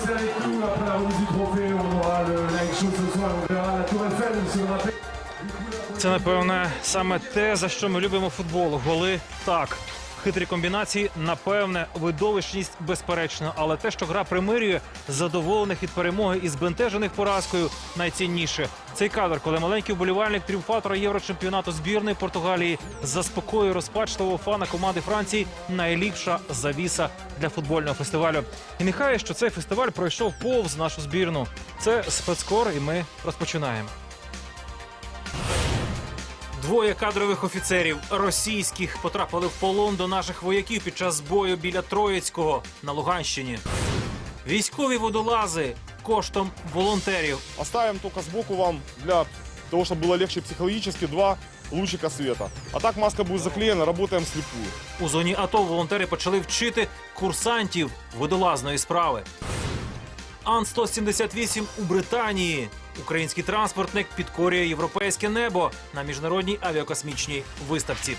avec nous. Après la remise du trophée, on aura le live show ce soir. On verra la Tour Eiffel, si on rappelle. Це, напевне, саме те, за що ми любимо футбол. Голи так. Хитрі комбінації, напевне, видовищність безперечно. Але те, що гра примирює задоволених від перемоги і збентежених поразкою, найцінніше. Цей кадр, коли маленький вболівальник тріумфатора Єврочемпіонату збірної Португалії заспокоює розпачливого фана команди Франції найліпша завіса для футбольного фестивалю. І нехай що цей фестиваль пройшов повз нашу збірну. Це спецкор, і ми розпочинаємо. Двоє кадрових офіцерів російських потрапили в полон до наших вояків під час бою біля Троїцького на Луганщині. Військові водолази коштом волонтерів. Оставим только сбоку вам для того, чтобы было легче психологически, два лучика света. А так маска будет заклеена, работаем слепую. У зоні АТО волонтери почали вчити курсантів водолазної справи. Ан-178 у Британії. Український транспортник підкорює європейське небо на міжнародній авіакосмічній виставці.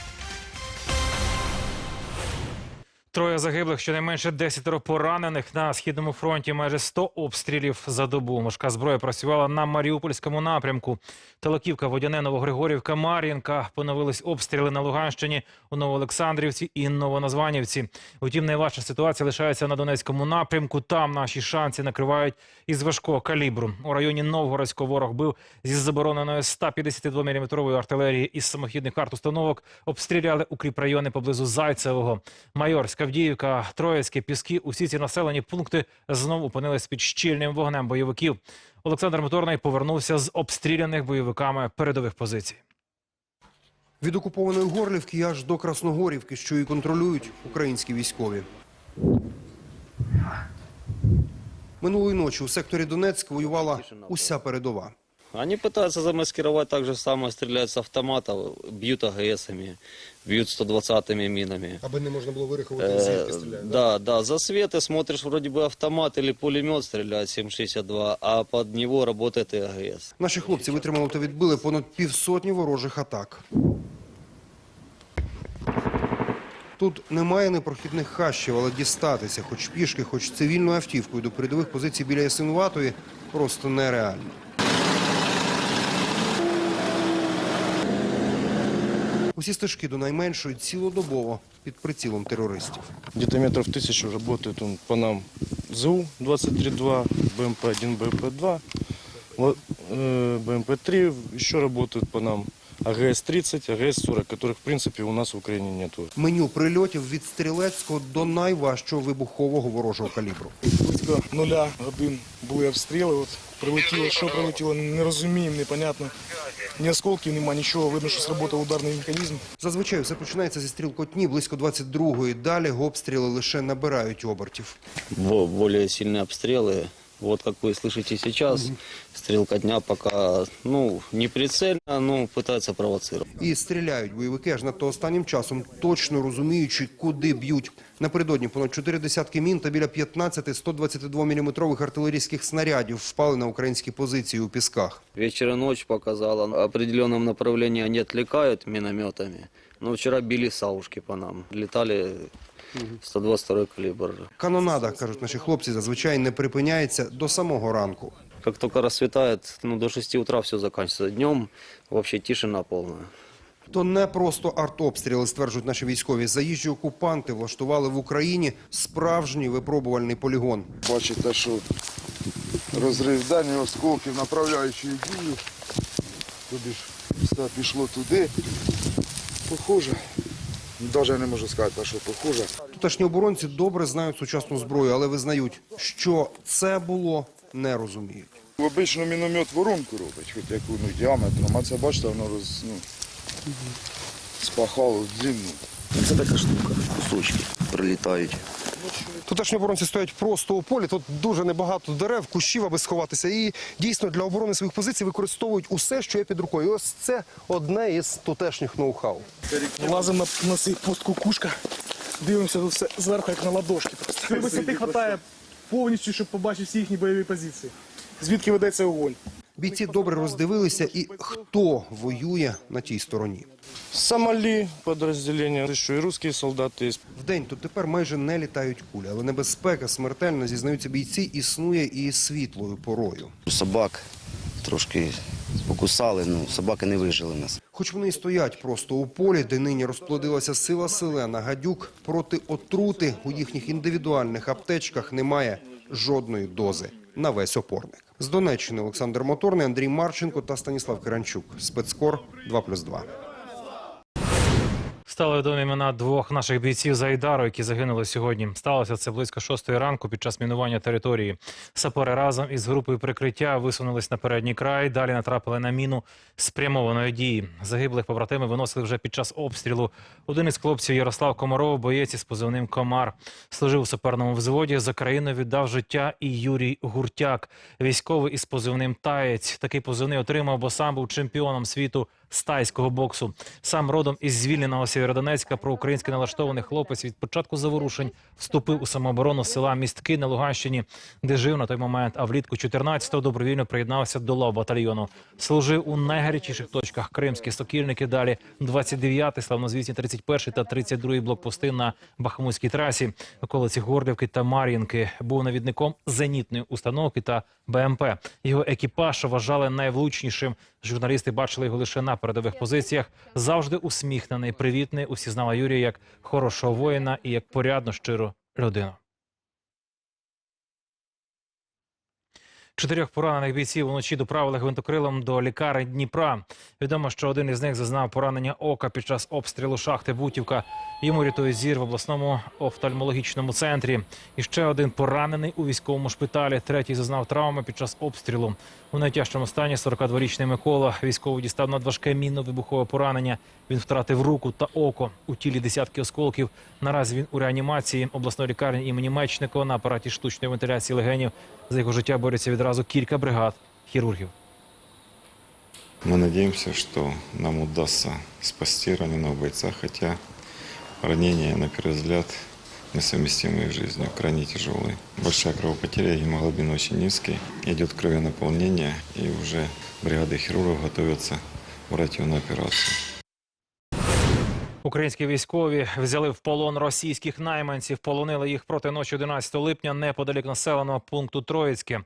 Троє загиблих, щонайменше десятеро поранених на східному фронті. Майже 100 обстрілів за добу. Важка зброя працювала на Маріупольському напрямку. Телоківка, Водяне, Новогригорівка, Мар'їнка. Поновились обстріли на Луганщині у Новоолександрівці і Новоназванівці. Утім, найважча ситуація лишається на Донецькому напрямку. Там наші шанси накривають із важкого калібру. У районі Новгородського ворог бив зі забороненою 152-мм артилерії із самохідних арт-установок. Обстріляли укріпрайони поблизу Зайцевого. Майорська, Авдіївка, Троїцьке, Піски. Усі ці населені пункти знову опинились під щільним вогнем бойовиків. Олександр Моторний повернувся з обстріляних бойовиками передових позицій. Від окупованої Горлівки аж до Красногорівки, що і контролюють українські військові. Минулої ночі у секторі Донецьк воювала уся передова. Они пытаются замаскировать так же самое, стреляют с автоматов, бьют АГСами, бьют 120-ми минами. Аби не можна було вирахувати, Э, да, да, за светы смотришь, вроде бы автомат или пулемет стреляет 7,62, а под него работает и АГС. Наші хлопці витримали та відбили понад півсотні ворожих атак. Тут немає непрохідних хащів, але дістатися, хоч пішки, хоч цивільною автівкою до передових позицій біля Ясинуватої просто нереально. Усі стежки до найменшої цілодобово під прицілом терористів. Где-то метров тысячу работает он по нам ЗУ-23-2, БМП-1, БМП-2, Ла- э, БМП-3 еще работают по нам. АГС-30, АГС-40, которых, в принципе, у нас в Украине нету. Меню прильотів від стрілецького до найважчого вибухового ворожого калібру. близько нуля годин були обстріли. От прилетіло, що прилетіло, не розуміємо, непонятно. Ні осколків нема, нічого. Видно, що сработав ударний механізм. Зазвичай все починається зі стрілкотні близько 22-ї. Далі обстріли лише набирають обертів. Бо- Более обстріли. обстрелы. Вот как вы слышите сейчас, стрелка дня пока, ну, не прицельно, но пытается провоцировать. І стріляють бойовики аж надто останнім часом, точно розуміючи, куди б'ють. Напередодні понад чотири десятки мін та біля 15 122-мм артилерійських снарядів впали на українські позиції у пісках. Вечер и ночь показала. В определенном направлении они отвлекают минометами. Но вчера били саушки по нам. Летали 122 калибр. Канонада, кажуть наші хлопці, зазвичай не припиняється до самого ранку. Как только рассветает, ну, до 6 утра все заканчивается. Днем вообще тишина полная. То не просто артобстріли, стверджують наші військові. Заїжджі окупанти влаштували в Україні справжній випробувальний полігон. Бачите, що розрив дані осколків направляючої дії. Тобі ж все пішло туди. Похоже. Навіть не можу сказати, що похоже. Тутешні оборонці добре знають сучасну зброю, але визнають, що це було, не розуміють. Обично міномет воронку робить, хоч яку ну, діаметром, а це бачите, воно роз, ну, спахало в длину. Це така штука, кусочки прилітають. Тутешні оборонці стоять просто у полі. Тут дуже небагато дерев, кущів, аби сховатися. І дійсно для оборони своїх позицій використовують усе, що є під рукою. І ось це одне із тутешніх ноу-хау. Лазимо на, на цей пост кукушка, дивимося тут все зверху, як на ладошки. Просто. Висоти хватає повністю, щоб побачити всі їхні бойові позиції. Звідки ведеться огонь. Бійці добре роздивилися і хто воює на тій стороні. Сомали подразделения, еще и русские солдаты есть. Вдень тут тепер майже не літають кулі, але небезпека смертельна, зізнаються бійці, існує і світлою порою. Собак трошки покусали, ну собаки не вижили нас. Хоч вони й стоять просто у полі, де нині розплодилася сила селена гадюк, проти отрути у їхніх індивідуальних аптечках немає жодної дози на весь опорник. З Донеччини Олександр Моторний, Андрій Марченко та Станіслав Киранчук. Спецкор 2+,2. Стали відомі імена двох наших бійців з Айдару, які загинули сьогодні. Сталося це близько шостої ранку під час мінування території. Сапери разом із групою прикриття висунулись на передній край. Далі натрапили на міну спрямованої дії. Загиблих побратими виносили вже під час обстрілу. Один із хлопців Ярослав Комаров, боєць із позивним Комар, служив у саперному взводі. За країну віддав життя і Юрій Гуртяк, військовий із позивним Таєць. Такий позивний отримав, бо сам був чемпіоном світу з тайського боксу. Сам родом із звільненого Сєвєродонецька проукраїнськи налаштований хлопець від початку заворушень вступив у самооборону села Містки на Луганщині, де жив на той момент. А влітку 14-го добровільно приєднався до лав батальйону. Служив у найгарячіших точках Кримські сокільники. Далі 29-й, славнозвісні 31-й та 32-й блокпости на Бахмутській трасі, околиці Горлівки та Мар'їнки. Був навідником зенітної установки та БМП. Його екіпаж вважали найвлучнішим. Журналісти бачили його лише на передових позиціях. Завжди усміхнений, привітний. Усі знали Юрія як хорошого воїна і як порядну щиру людину. Чотирьох поранених бійців вночі доправили гвинтокрилом до лікарень Дніпра. Відомо, що один із них зазнав поранення ока під час обстрілу шахти Бутівка. Йому рятує зір в обласному офтальмологічному центрі. І ще один поранений у військовому шпиталі. Третій зазнав травми під час обстрілу. У найтяжчому стані 42-річний Микола. Військовий дістав надважке мінно-вибухове поранення. Він втратив руку та око. У тілі десятки осколків. Наразі він у реанімації обласної лікарні імені Мечникова на апараті штучної вентиляції легенів. За його життя борються відразу кілька бригад хірургів. Мы надеемся, что нам удастся спасти раненого бойца, хотя ранения, на первый взгляд, несовместимые с жизнью, крайне тяжелые. Большая кровопотеря, гемоглобин очень низкий, идет кровенаполнение, и уже бригады хирургов готовятся брать его на операцию. Українські військові взяли в полон російських найманців, полонили їх проти ночі 11 липня неподалік населеного пункту Троїцьке.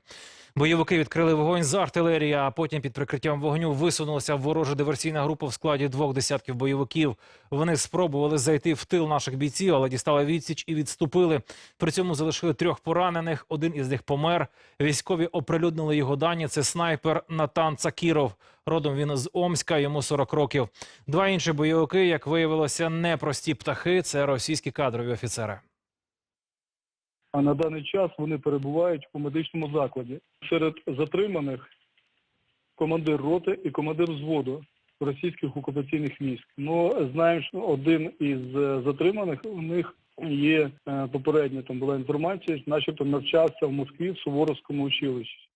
Бойовики відкрили вогонь з артилерії, а потім під прикриттям вогню висунулася ворожа диверсійна група в складі двох десятків бойовиків. Вони спробували зайти в тил наших бійців, але дістали відсіч і відступили. При цьому залишили трьох поранених. Один із них помер. Військові оприлюднили його дані. Це снайпер Натан Цакіров. Родом він з Омська, йому 40 років. Два інші бойовики, як виявилося, непрості птахи. Це російські кадрові офіцери. А на даний час вони перебувають у медичному закладі. Серед затриманих командир роти і командир взводу російських окупаційних військ. Ну знаємо, що один із е, затриманих у них є е, попередня там була інформація, начебто навчався в Москві в Суворовському училищі.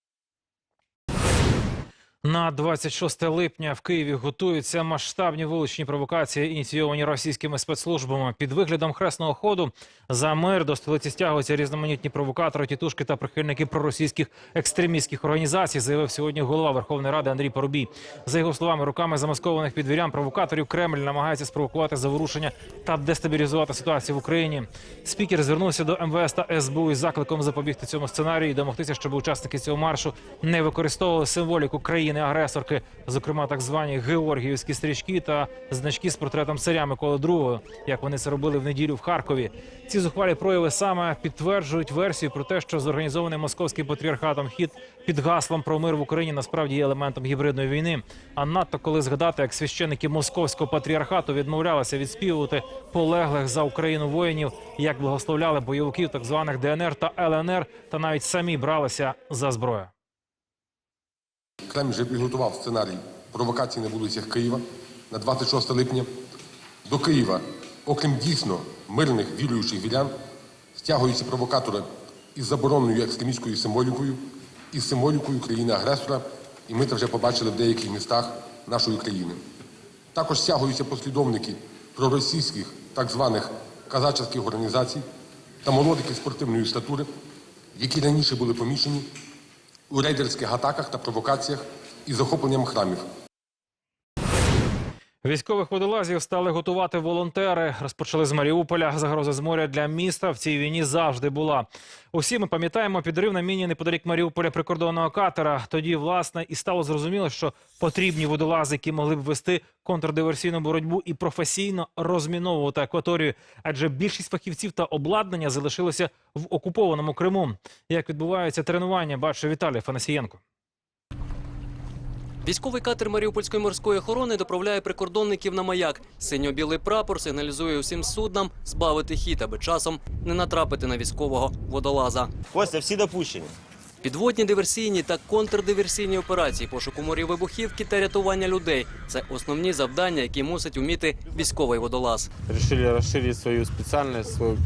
На 26 липня в Києві готуються масштабні вуличні провокації, ініційовані російськими спецслужбами. Під виглядом хресного ходу за мир до столиці стягуються різноманітні провокатори, тітушки та прихильники проросійських екстремістських організацій, заявив сьогодні голова Верховної Ради Андрій Парубій. За його словами, руками замаскованих підвірян провокаторів Кремль намагається спровокувати заворушення та дестабілізувати ситуацію в Україні. Спікер звернувся до МВС та СБУ із закликом запобігти цьому сценарію і домогтися, щоб учасники цього маршу не використовували символіку країни-агресорки, зокрема так звані георгіївські стрічки та значки з портретом царя Миколи II, як вони це робили в неділю в Харкові. Ці зухвалі прояви саме підтверджують версію про те, що зорганізований московським патріархатом хід під гаслом про мир в Україні насправді є елементом гібридної війни. А надто коли згадати, як священники московського патріархату відмовлялися відспівувати полеглих за Україну воїнів, як благословляли бойовиків так званих ДНР та ЛНР, та навіть самі бралися за зброю. Кремль вже підготував сценарій провокацій на вулицях Києва на 26 липня. До Києва, окрім дійсно мирних віруючих вірян, стягуються провокатори із забороненою екстремістською символікою, із символікою країни-агресора, і ми це вже побачили в деяких містах нашої країни. Також стягуються послідовники проросійських так званих казачівських організацій та молодики спортивної статури, які раніше були поміщені у рейдерських атаках та провокаціях із захопленням храмів. Військових водолазів стали готувати волонтери. Розпочали з Маріуполя. Загроза з моря для міста в цій війні завжди була. Усі ми пам'ятаємо підрив на міні неподалік Маріуполя прикордонного катера. Тоді, власне, і стало зрозуміло, що потрібні водолази, які могли б вести контрдиверсійну боротьбу і професійно розміновувати акваторію. Адже більшість фахівців та обладнання залишилося в окупованому Криму. Як відбуваються тренування, бачив Віталій Фанасієнко. Військовий катер Маріупольської морської охорони доправляє прикордонників на маяк. Синьо-білий прапор сигналізує усім суднам збавити хід, аби часом не натрапити на військового водолаза. Костя, всі допущені. Підводні диверсійні та контрдиверсійні операції пошуку морів вибухівки та рятування людей це основні завдання, які мусить уміти військовий водолаз. Решили расширить свою специальность, свой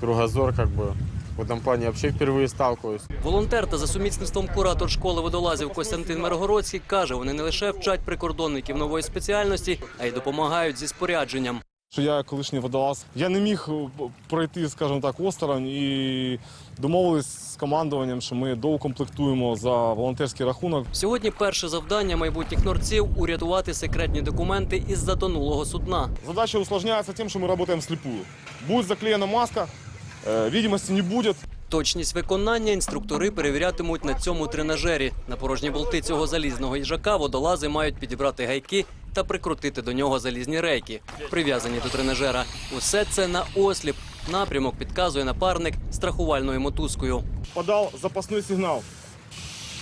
кругозор, как бы В этом плане вообще впервые сталкиваюсь. Волонтер та за сумісництвом куратор школи водолазів Костянтин Миргородський каже, вони не лише вчать прикордонників нової спеціальності, а й допомагають зі спорядженням. Що я колишній водолаз. Я не міг е, пройти, скажімо так, осторонь і домовились з командуванням, що ми доукомплектуємо за волонтерський рахунок. Сьогодні перше завдання майбутніх норців урятувати секретні документи із затонулого судна. Задача усложняется тем, что мы работаем вслепую. Будет заклеена маска, э, видимости не будет. Точність виконання інструктори перевірятимуть на цьому тренажері. На порожні болти цього залізного їжака водолази мають підібрати гайки та прикрутити до нього залізні рейки, прив'язані до тренажера. Усе це на осліп. Напрямок підказує напарник страхувальною мотузкою. Подал запасной сигнал.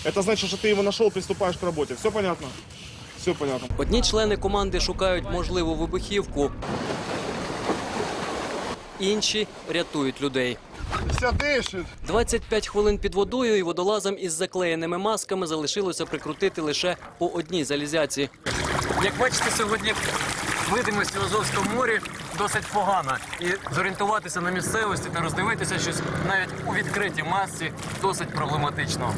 Это значит, что ты его нашел, приступаешь к работе. Все понятно? Все понятно. Одні члени команди шукають можливу вибухівку, інші рятують людей. Все дишить. 25 хвилин під водою і водолазам із заклеєними масками залишилося прикрутити лише по одній залізяці. Як бачите, сьогодні видимість у Азовському морі досить погана. І зорієнтуватися на місцевості та роздивитися щось навіть у відкритій масці досить проблематично.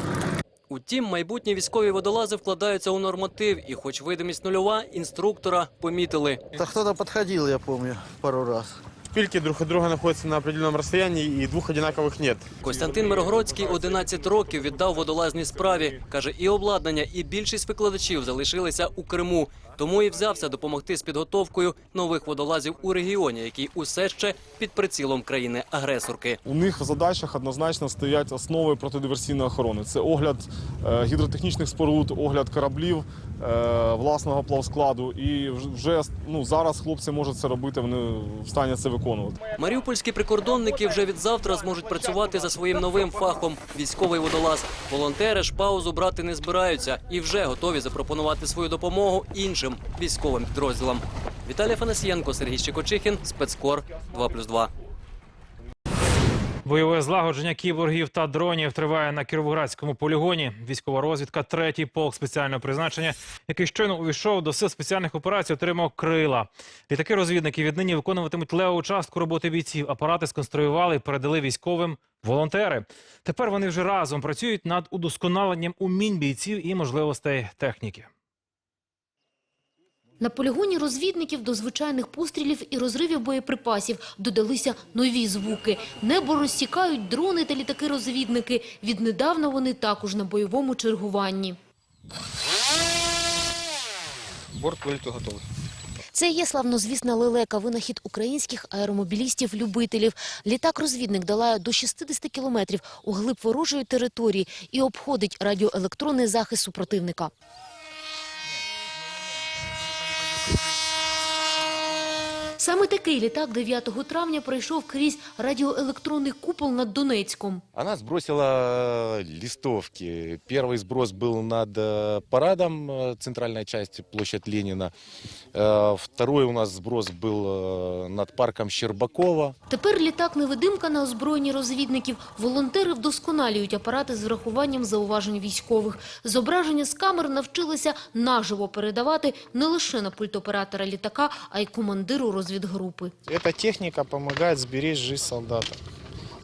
Утім, майбутні військові водолази вкладаються у норматив, і, хоч видимість нульова, інструктора помітили. Та хто-то підходив, я пам'ятаю, пару раз. Шпильки друг от друга знаходяться на определенном расстоянии, и двух одинаковых нет. Костянтин Мирогородський 11 років віддав водолазній справі. Каже, і обладнання, і більшість викладачів залишилися у Криму. Тому і взявся допомогти з підготовкою нових водолазів у регіоні, який усе ще під прицілом країни-агресорки. У них в задачах однозначно стоять основи протидиверсійної охорони. Це огляд е, гідротехнічних споруд, огляд кораблів е, власного плавскладу. І вже ну, зараз хлопці можуть це робити, вони в стані це виконувати. Маріупольські прикордонники вже від завтра зможуть працювати за своїм новим фахом військовий водолаз. Волонтери ж паузу брати не збираються і вже готові запропонувати свою допомогу іншим військовим підрозділам. Віталій Фанасієнко, Сергій Щекочихін, спецкор 2+,2. Бойове злагодження кіборгів та дронів триває на Кіровоградському полігоні. Військова розвідка, третій полк спеціального призначення, який щойно увійшов до сил спеціальних операцій, отримав крила. Літаки розвідники віднині виконуватимуть леву частку роботи бійців. Апарати сконструювали і передали військовим волонтери. Тепер вони вже разом працюють над удосконаленням умінь бійців і можливостей техніки. На полігоні розвідників до звичайних пострілів і розривів боєприпасів додалися нові звуки. Небо розсікають дрони та літаки-розвідники. Віднедавна вони також на бойовому чергуванні. Борт вылету готовый. Це є славнозвісна лелека, винахід українських аеромобілістів-любителів. Літак-розвідник долає до 60 кілометрів у глиб ворожої території і обходить радіоелектронний захист супротивника. Саме такий літак 9 травня пройшов крізь радіоелектронний купол над Донецьком. Она сбросила листовки. Первый сброс был над э, парадом э, центральной части, площадь Ленина. Э, Второй у нас сброс был э, над парком Щербакова. Тепер літак-невидимка на озброєнні розвідників. Волонтери вдосконалюють апарати з врахуванням зауважень військових. Зображення з камер навчилися наживо передавати не лише на пульт оператора літака, а й командиру розвідгрупи. Эта техника помогает сберечь жизнь солдата.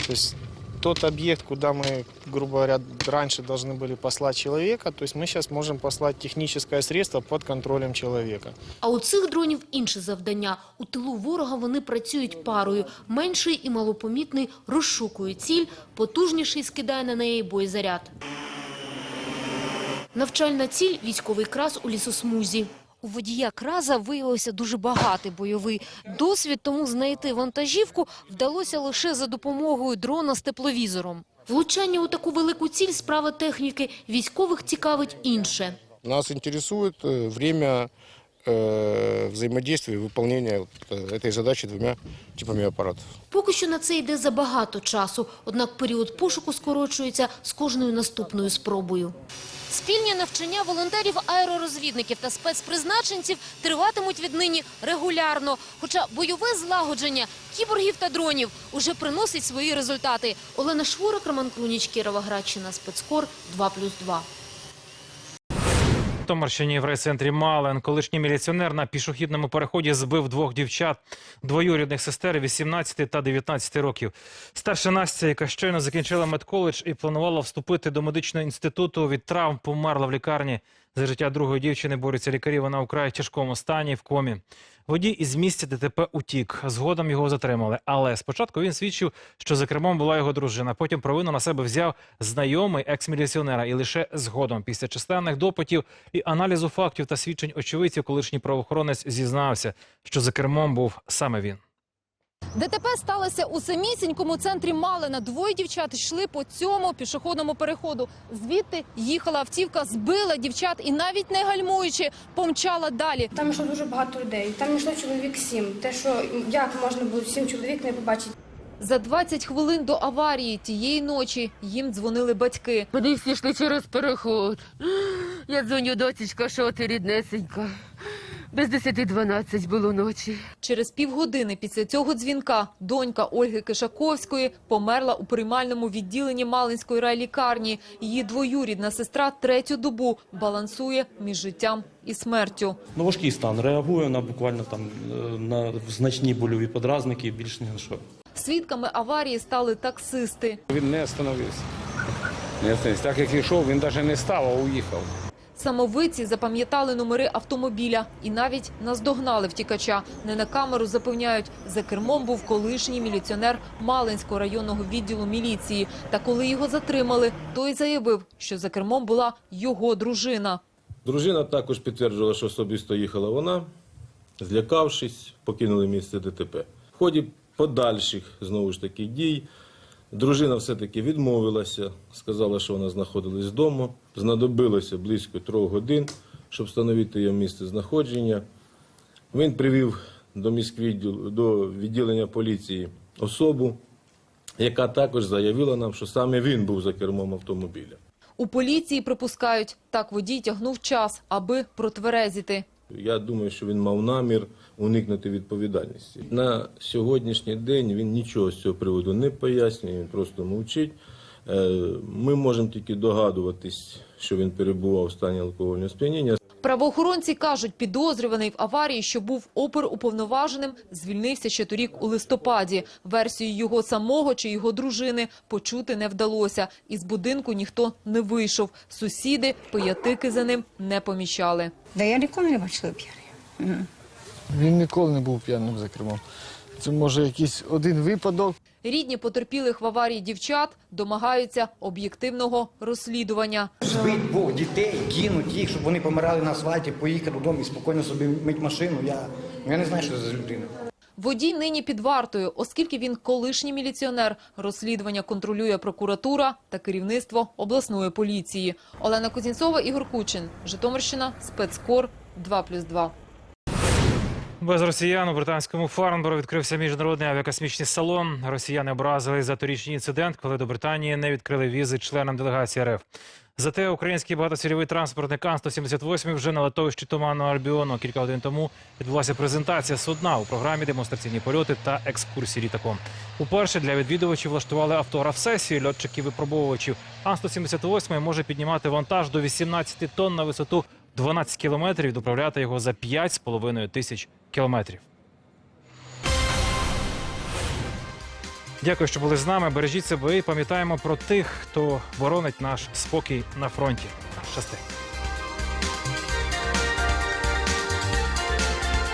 То есть тот объект, куда мы, грубо говоря, раньше должны были послать человека, то есть мы сейчас можем послать техническое средство под контролем человека. А у цих дронів інше завдання. У тилу ворога вони працюють парою. Менший і малопомітний розшукує ціль, потужніший скидає на неї боєзаряд. Навчальна ціль – військовий крас у лісосмузі. У водія Краза виявився дуже багатий бойовий досвід, тому знайти вантажівку вдалося лише за допомогою дрона з тепловізором. Влучання у таку велику ціль – справа техніки. Військових цікавить інше. Нас интересует э, время э, взаимодействия и выполнения вот, э, этой задачи двумя типами аппаратов. Поки що на це йде забагато часу, однак період пошуку скорочується з кожною наступною спробою. Спільні навчання волонтерів, аеророзвідників та спецпризначенців триватимуть віднині регулярно. Хоча бойове злагодження кіборгів та дронів уже приносить свої результати. Олена Шворик, Роман Клуніч, Кіровоградщина, спецкор 2+,2. Томарщині в райцентрі Мален колишній міліціонер на пішохідному переході збив двох дівчат, двоюрідних сестер 18 та 19 років. Старша Настя, яка щойно закінчила медколедж і планувала вступити до медичного інституту, від травм померла в лікарні. За життя другої дівчини борються лікарі. Вона у край тяжкому стані в комі. Водій із місця ДТП утік. Згодом його затримали. Але спочатку він свідчив, що за кермом була його дружина. Потім провину на себе взяв знайомий екс-міліціонера. І лише згодом, після численних допитів і аналізу фактів та свідчень очевидців, колишній правоохоронець зізнався, що за кермом був саме він. ДТП сталося у самісінькому центрі Малина. Двоє дівчат йшли по цьому пішохідному переходу. Звідти їхала автівка, збила дівчат і навіть не гальмуючи, помчала далі. Там йшло дуже багато людей. Там йшло чоловік сім. Те, що як можна було сім чоловік не побачити. За 20 хвилин до аварії тієї ночі їм дзвонили батьки. Вони всі йшли через переход. Я дзвоню, дочечка, що ти ріднесенька. Без 10-12 було ночі. Через півгодини після цього дзвінка донька Ольги Кишаковської померла у приймальному відділенні Малинської райлікарні. Її двоюрідна сестра третю добу балансує між життям і смертю. Ну, важкий стан. Реагує на буквально там е, на значні больові подразники, більш ні на що. Свідками аварії стали таксисти. Він не остановився. Не остановився. Так як йшов, він навіть не став, а уїхав. Самовиці запам'ятали номери автомобіля і навіть наздогнали втікача. Не на камеру запевняють, за кермом був колишній міліціонер Малинського районного відділу міліції. Та коли його затримали, той заявив, що за кермом була його дружина. Дружина також підтверджувала, що особисто їхала вона, злякавшись, покинули місце ДТП. В ході подальших знову ж таки дій дружина все-таки відмовилася, сказала, що вона знаходилась вдома. Знадобилося близько трьох годин, щоб встановити її місце знаходження. Він привів до міськвідділу, до відділення поліції особу, яка також заявила нам, що саме він був за кермом автомобіля. У поліції припускають, так водій тягнув час, аби протверезіти. Я думаю, що він мав намір уникнути відповідальності. На сьогоднішній день він нічого з цього приводу не пояснює, він просто мовчить. Е, Ми можемо тільки догадуватись, що він перебував в стані алкогольного сп'яніння. Правоохоронці кажуть, підозрюваний в аварії, що був опер уповноваженим, звільнився ще торік у листопаді. Версію його самого чи його дружини почути не вдалося. Із будинку ніхто не вийшов. Сусіди пиятики за ним не помічали. Да я ніколи не бачила п'яний. Він ніколи не був п'яним за кермом. Це може якийсь один випадок. Рідні потерпілих в аварії дівчат домагаються об'єктивного розслідування. Збить двох дітей, кинуть їх, щоб вони помирали на асфальті, поїхати додому і спокійно собі мить машину. Я, ну, я не знаю, що це за людина. Водій нині під вартою, оскільки він колишній міліціонер. Розслідування контролює прокуратура та керівництво обласної поліції. Олена Кузнєцова, Ігор Кучин, Житомирщина, спецкор 2+,2. Без росіян у британському Фарнборо відкрився міжнародний авіакосмічний салон. Росіяни образили за торічний інцидент, коли до Британії не відкрили візи членам делегації РФ. Зате український багатоцільовий транспортник Ан-178 вже на литовищі Туманного Альбіону. Кілька годин тому відбулася презентація судна у програмі демонстраційні польоти та екскурсії літаком. Уперше для відвідувачів влаштували автограф-сесію льотчиків-випробовувачів. Ан-178 може піднімати вантаж до 18 тонн на висоту 12 кілометрів і доправляти його за 5,5 тисяч кілометрів. Дякую, що були з нами. Бережіть себе і пам'ятаємо про тих, хто боронить наш спокій на фронті. Щасти.